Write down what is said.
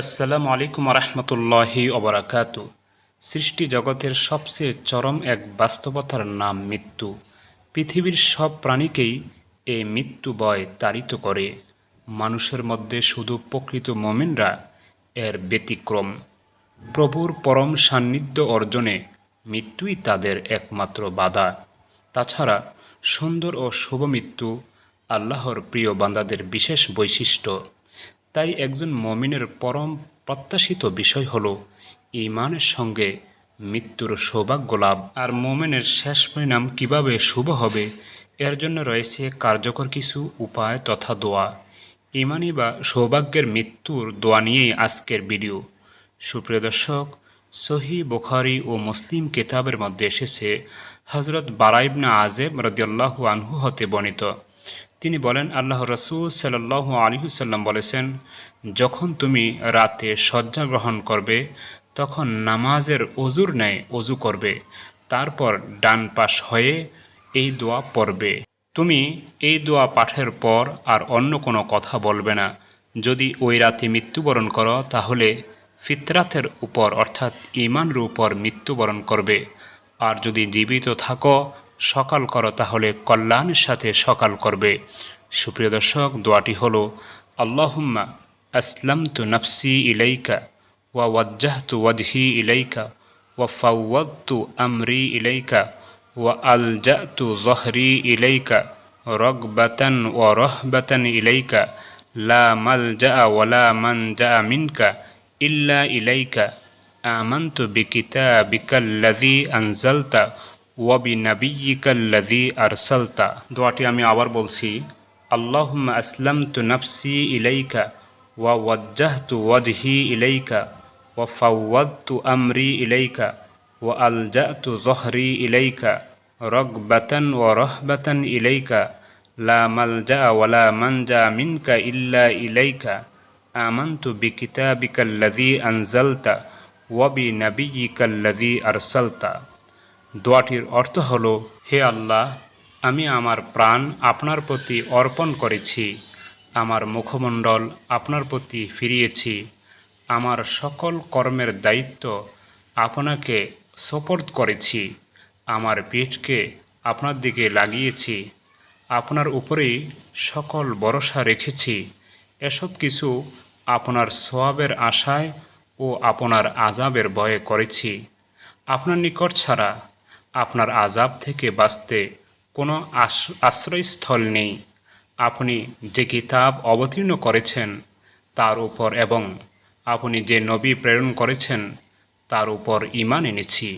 আসসালামু আলাইকুম রহমতুল্লাহি ওবরাকাত। সৃষ্টি জগতের সবচেয়ে চরম এক বাস্তবতার নাম মৃত্যু। পৃথিবীর সব প্রাণীকেই এই মৃত্যু বয় তাড়িত করে। মানুষের মধ্যে শুধু প্রকৃত মোমেনরা এর ব্যতিক্রম। প্রভুর পরম সান্নিধ্য অর্জনে মৃত্যুই তাদের একমাত্র বাধা। তাছাড়া সুন্দর ও শুভ মৃত্যু আল্লাহর প্রিয় বান্দাদের বিশেষ বৈশিষ্ট্য। তাই একজন মমিনের পরম প্রত্যাশিত বিষয় হল ইমানের সঙ্গে মৃত্যুর সৌভাগ্য লাভ। আর মোমেনের শেষ পরিণাম কীভাবে শুভ হবে, এর জন্য রয়েছে কার্যকর কিছু উপায় তথা দোয়া। ইমানি বা সৌভাগ্যের মৃত্যুর দোয়া নিয়েই আজকের ভিডিও। সুপ্রিয় দর্শক, সহি বুখারি ও মুসলিম কেতাবের মধ্যে এসেছে হজরত বারাইবনা আজেব রদিয়াল্লাহু আনহু হতে বর্ণিত। তিনি বলেন, আল্লাহ রসুল সাল্লাহ আলিহুসাল্লাম বলেছেন, যখন তুমি রাতে শয্যা গ্রহণ করবে, তখন নামাজের অজুর ন্যায় অজু করবে, তারপর ডান পাশ হয়ে এই দোয়া পড়বে। তুমি এই দোয়া পাঠের পর আর অন্য কোনো কথা বলবে না। যদি ওই রাতে মৃত্যুবরণ করো, তাহলে ফিতরাতের উপর অর্থাৎ ইমানের উপর মৃত্যুবরণ করবে। আর যদি জীবিত থাকো সকাল করো তাহলে কল্যাণের সাথে সকাল করবে। সুপ্রিয় দর্শক, দোয়াটি হলো, আল্লাহুম্মা আসলাম তু নফসি ইলাইকা ওয়া ওয়াজ্জাহ তু ওয়াজহি ইলাইকা ওয়া ফাওয়াদ তু আমরি ইলাইকা ওয়া আলজা তু যহরি ইলাইকা রগবাতান ওয়া রহবাতান ইলাইকা লা মাল মালজা ওয়ালা মানজা মিনকা ইল্লা ইলাইকা। আমান্তু বিকিতাবিকাল্লাযী আনজালতা ওয়াবি নাবিয়িকাল্লাযী আরসালতা দোয়াটি আমি আবার বলছি আল্লাহুম্মা আসলামতু নাফসি ইলাইকা ওয়া ওয়াজ্জাহতু ওয়াজহি ইলাইকা ওয়া ফাওয়াদতু আমরি ইলাইকা ওয়া আলজাতু যহরি ইলাইকা রগবাতান ওয়া রহবাতান ইলাইকা লা মালজা ওয়ালা মানজা মিনকা ইল্লা ইলাইকা আমান্তু বিকিতাবিকাল্লাযী আনজালতা ওয়াবি নাবিয়িকাল্লাযী আরসালতা দোয়াটির অর্থ হল, হে আল্লাহ, আমি আমার প্রাণ আপনার প্রতি অর্পণ করেছি, আমার মুখমণ্ডল আপনার প্রতি ফিরিয়েছি, আমার সকল কর্মের দায়িত্ব আপনাকে সোপর্দ করেছি, আমার পিঠকে আপনার দিকে লাগিয়েছি, আপনার উপরেই সকল ভরসা রেখেছি, এসব কিছু আপনার সোয়াবের আশায় ও আপনার আজাবের ভয়ে করেছি, আপনার নিকট ছাড়া আপনার আজাব থেকে বাঁচতে কোনো আশ্রয়স্থল নেই। আপনি যে কিতাব অবতীর্ণ করেছেন, তার উপর এবং আপনি যে নবী প্রেরণ করেছেন, তার উপর ইমান এনেছি।